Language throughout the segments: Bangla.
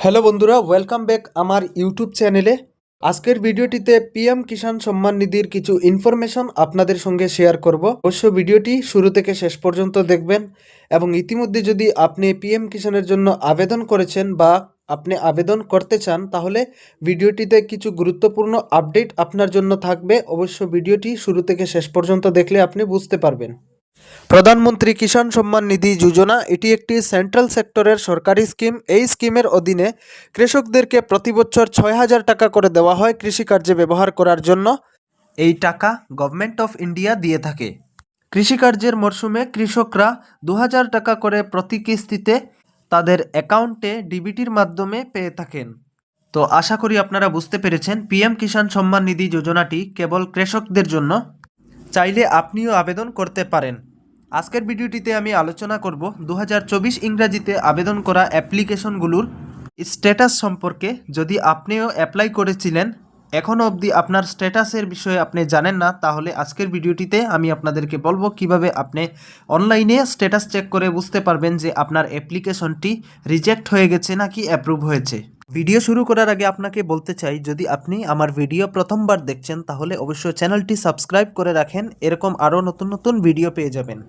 হ্যালো বন্ধুরা ওয়েলকাম ব্যাক আমার ইউটিউব চ্যানেলে আজকের ভিডিওটিতে পিএম কিষাণ সম্মান নিধির কিছু ইনফরমেশন আপনাদের সঙ্গে শেয়ার করব। অবশ্য ভিডিওটি শুরু থেকে শেষ পর্যন্ত দেখবেন এবং ইতিমধ্যে যদি আপনি পিএম কিষাণের জন্য আবেদন করেছেন বা আপনি আবেদন করতে চান, তাহলে ভিডিওটিতে কিছু গুরুত্বপূর্ণ আপডেট আপনার জন্য থাকবে। অবশ্য ভিডিওটি শুরু থেকে শেষ পর্যন্ত দেখলে আপনি বুঝতে পারবেন। প্রধানমন্ত্রী কিষাণ সম্মান নিধি যোজনা, এটি একটি সেন্ট্রাল সেক্টরের সরকারি স্কিম এই স্কিমের অধীনে কৃষকদেরকে প্রতি বছর ছয় হাজার টাকা করে দেওয়া হয় কৃষিকার্যে ব্যবহার করার জন্য। এই টাকা গভর্নমেন্ট অফ ইন্ডিয়া দিয়ে থাকে। কৃষিকার্যের মরশুমে কৃষকরা দু হাজার টাকা করে প্রতি কিস্তিতে তাদের অ্যাকাউন্টে ডিবিটির মাধ্যমে পেয়ে থাকেন। তো আশা করি আপনারা বুঝতে পেরেছেন পিএম কিষাণ সম্মান নিধি যোজনাটি কেবল কৃষকদের জন্য। চাইলে আপনিও আবেদন করতে পারেন। আজকের ভিডিওটিতে আমি আলোচনা করব দু হাজার চব্বিশ ইংরাজিতে আবেদন করা অ্যাপ্লিকেশনগুলোর স্ট্যাটাস সম্পর্কে। যদি আপনিও অ্যাপ্লাই করেছিলেন এখনও অবধি আপনার স্ট্যাটাসের বিষয়ে আপনি জানেন না, তাহলে আজকের ভিডিওটিতে আমি আপনাদেরকে বলব কীভাবে আপনি অনলাইনে স্ট্যাটাস চেক করে বুঝতে পারবেন যে আপনার অ্যাপ্লিকেশনটি রিজেক্ট হয়ে গেছে নাকি অ্যাপ্রুভ হয়েছে। ভিডিও শুরু করার আগে আপনাকে বলতে চাই, যদি আপনি আমার ভিডিও প্রথমবার দেখছেন, তাহলে অবশ্যই চ্যানেলটি সাবস্ক্রাইব করে রাখেন, এরকম আরও নতুন নতুন ভিডিও পেয়ে যাবেন।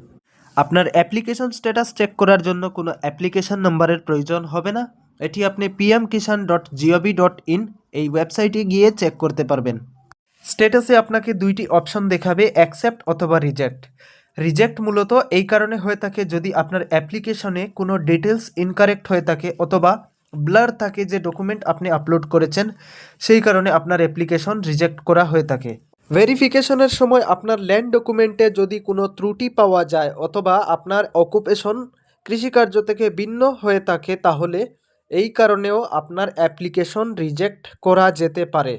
আপনার অ্যাপ্লিকেশন স্ট্যাটাস চেক করার জন্য কোনো অ্যাপ্লিকেশন নম্বরের প্রয়োজন হবে না। এটি আপনি PM Kisan dot GOV dot in এই ওয়েবসাইটে গিয়ে চেক করতে পারবেন। স্ট্যাটাসে আপনাকে দুইটি অপশন দেখাবে অ্যাকসেপ্ট অথবা রিজেক্ট রিজেক্ট মূলত এই কারণে হয়ে থাকে যদি আপনার অ্যাপ্লিকেশনে কোনো ডিটেলস ইনকারেক্ট হয়ে থাকে অথবা ব্লার থাকে যে ডকুমেন্ট আপনি আপলোড করেছেন, সেই কারণে আপনার অ্যাপ্লিকেশন রিজেক্ট করা হয়ে থাকে। ভেরিফিকেশনের সময় আপনার ল্যান্ড ডকুমেন্টে যদি কোনো ত্রুটি পাওয়া যায় অথবা আপনার অকুপেশন কৃষিকার্য থেকে ভিন্ন হয়ে থাকে, তাহলে এই কারণেও আপনার অ্যাপ্লিকেশন রিজেক্ট করা যেতে পারে।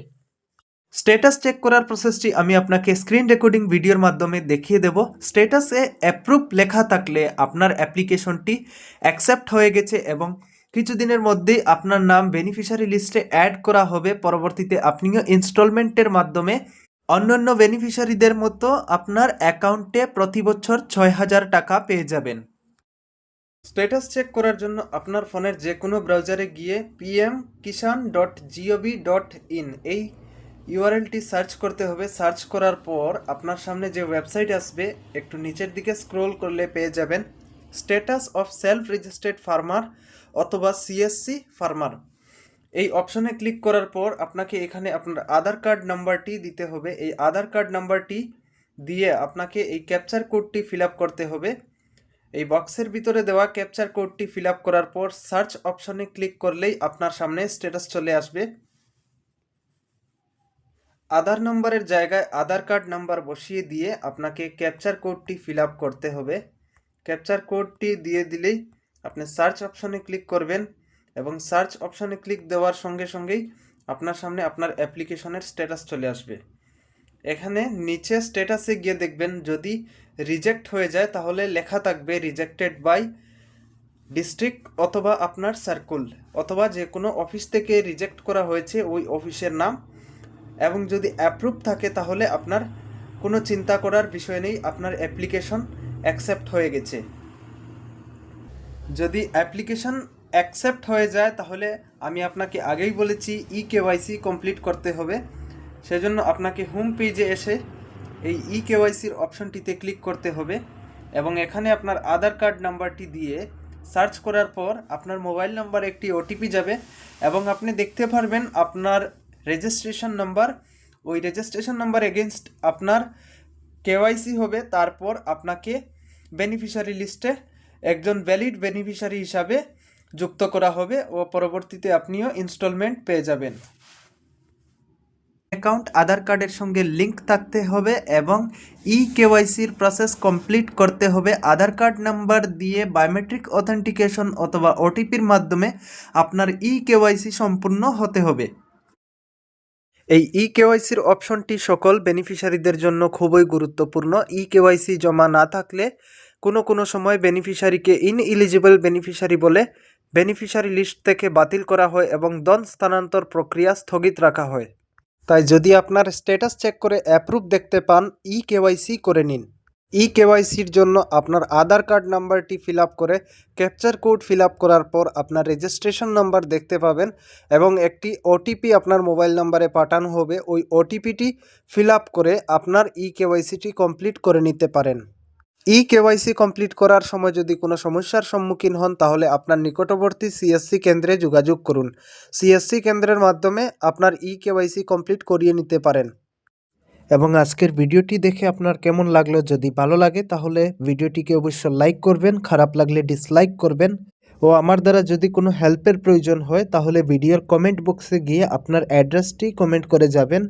স্ট্যাটাস চেক করার প্রসেসটি আমি আপনাকে স্ক্রিন রেকর্ডিং ভিডিওর মাধ্যমে দেখিয়ে দেব। স্ট্যাটাসে অ্যাপ্রুভ লেখা থাকলে আপনার অ্যাপ্লিকেশনটি অ্যাকসেপ্ট হয়ে গেছে এবং কিছুদিনের মধ্যেই আপনার নাম বেনিফিশিয়ারি লিস্টে অ্যাড করা হবে। পরবর্তীতে আপনিও ইনস্টলমেন্টের মাধ্যমে অন্যান্য বেনিফিশিয়ারিদের মতো আপনার অ্যাকাউন্টে প্রতি বছর ছয় হাজার টাকা পেয়ে যাবেন। স্ট্যাটাস চেক করার জন্য আপনার ফোনের যে কোনো ব্রাউজারে গিয়ে PM Kisan dot GOV dot in এই ইউআরএলটি সার্চ করতে হবে। সার্চ করার পর আপনার সামনে যে ওয়েবসাইট আসবে, একটু নিচের দিকে স্ক্রোল করলে পেয়ে যাবেন। Status of self registered farmer অথবা সিএসসি ফার্মার। এই অপশনে ক্লিক করার পর আপনাকে এখানে আপনার আধার কার্ড নাম্বারটি দিতে হবে। এই আধার কার্ড নাম্বারটি দিয়ে আপনাকে এই ক্যাপচার কোডটি ফিল করতে হবে। এই বক্সের ভিতরে দেওয়া ক্যাপচার কোডটি ফিল করার পর সার্চ অপশনে ক্লিক করলেই আপনার সামনে স্ট্যাটাস চলে আসবে। আধার নম্বরের জায়গায় আধার কার্ড নাম্বার বসিয়ে দিয়ে আপনাকে ক্যাপচার কোডটি ফিল করতে হবে। ক্যাপচার কোডটি দিয়ে দিলেই আপনি সার্চ অপশনে ক্লিক করবেন। এবং সার্চ অপশানে ক্লিক দেওয়ার সঙ্গে সঙ্গেই আপনার সামনে আপনার অ্যাপ্লিকেশনের স্ট্যাটাস চলে আসবে। এখানে নিচে স্ট্যাটাসে গিয়ে দেখবেন যদি রিজেক্ট হয়ে যায় তাহলে লেখা থাকবে রিজেক্টেড বাই ডিস্ট্রিক্ট অথবা আপনার সার্কুল অথবা যে কোনো অফিস থেকে রিজেক্ট করা হয়েছে ওই অফিসের নাম এবং যদি অ্যাপ্রুভ থাকে তাহলে আপনার কোনো চিন্তা করার বিষয় নেই, আপনার অ্যাপ্লিকেশন অ্যাকসেপ্ট হয়ে গেছে। যদি অ্যাপ্লিকেশন অ্যাকসেপ্ট হয়ে যায়, তাহলে আমি আপনাকে আগেই বলেছি ই কেওয়াইসি কমপ্লিট করতে হবে। সেজন্য আপনাকে হোম পেজে এসে এই ই কেওয়াইসির অপশনটিতে ক্লিক করতে হবে এবং এখানে আপনার আধার কার্ড নাম্বারটি দিয়ে সার্চ করার পর আপনার মোবাইল নাম্বার একটি ওটিপি যাবে এবং আপনি দেখতে পারবেন আপনার রেজিস্ট্রেশন নাম্বার ওই রেজিস্ট্রেশন নাম্বার এগেনস্ট আপনার কেওয়াইসি হবে, তারপর আপনাকে বেনিফিশিয়ারি লিস্টে একজন ভ্যালিড বেনিফিশিয়ারি হিসাবে যুক্ত করা হবে ও পরবর্তীতে আপনিও ইনস্টলমেন্ট পেয়ে যাবেন। অ্যাকাউন্ট আধার কার্ডের সঙ্গে লিংক থাকতে হবে এবং ই কেওয়াইসির প্রসেস কমপ্লিট করতে হবে। আধার কার্ড নাম্বার দিয়ে বায়োমেট্রিক অথেন্টিকেশন অথবা ওটিপির মাধ্যমে আপনার ই কেওয়াইসি সম্পূর্ণ হতে হবে। এই ই কেওয়াইসির অপশনটি সকল বেনিফিশিয়ারিদের জন্য খুবই গুরুত্বপূর্ণ। ই কেওয়াইসি জমা না থাকলে কোনো কোনো সময় বেনিফিশিয়ারিকে ইন ইলিজিবল বেনিফিশিয়ারি বলে বেনিফিশিয়ারি লিস্ট থেকে বাতিল করা হয় এবং দন স্থানান্তর প্রক্রিয়া স্থগিত রাখা হয়। তাই যদি আপনার স্ট্যাটাস চেক করে অ্যাপ্রুভ দেখতে পান ই কেওয়াইসি করে নিন। ই কেওয়াইসির জন্য আপনার আধার কার্ড নাম্বারটি ফিল করে ক্যাপচার কোড ফিল করার পর আপনার রেজিস্ট্রেশন নাম্বার দেখতে পাবেন এবং একটি ওটিপি আপনার মোবাইল নাম্বারে পাঠানো হবে। ওই ওটিপিটি ফিল করে আপনার ই কেওয়াইসিটি কমপ্লিট করে নিতে পারেন। ই কেওয়াইসি কমপ্লিট করার সময় যদি কোনো সমস্যার সম্মুখীন হন, তাহলে আপনার নিকটবর্তী সিএসসি কেন্দ্রে যোগাযোগ করুন। সিএসসি কেন্দ্রের মাধ্যমে আপনার ই কেওয়াইসি কমপ্লিট করিয়ে নিতে পারেন। এবং আজকের ভিডিওটি দেখে আপনার কেমন লাগল? যদি ভালো লাগে, তাহলে ভিডিওটিকে অবশ্য লাইক করবেন, খারাপ লাগলে ডিসলাইক করবেন। ও আমার দ্বারা যদি কোনো হেল্পের প্রয়োজন হয়, তাহলে ভিডিওর কমেন্ট বক্সে গিয়ে আপনার অ্যাড্রেসটি কমেন্ট করে যাবেন।